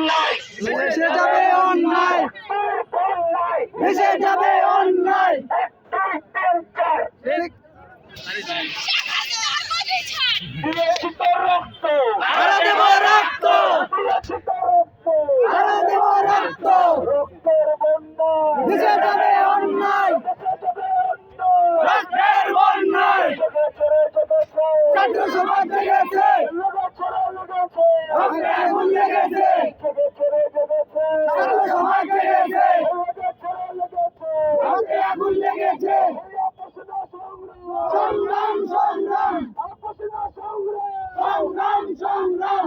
অন্যায়। মিশে যাবে অন্যায়। মিশে যাবে অন্যায়। হয়েছে। সংগ্রাম সংগ্রাম। সংগ্রাম সংগ্রাম।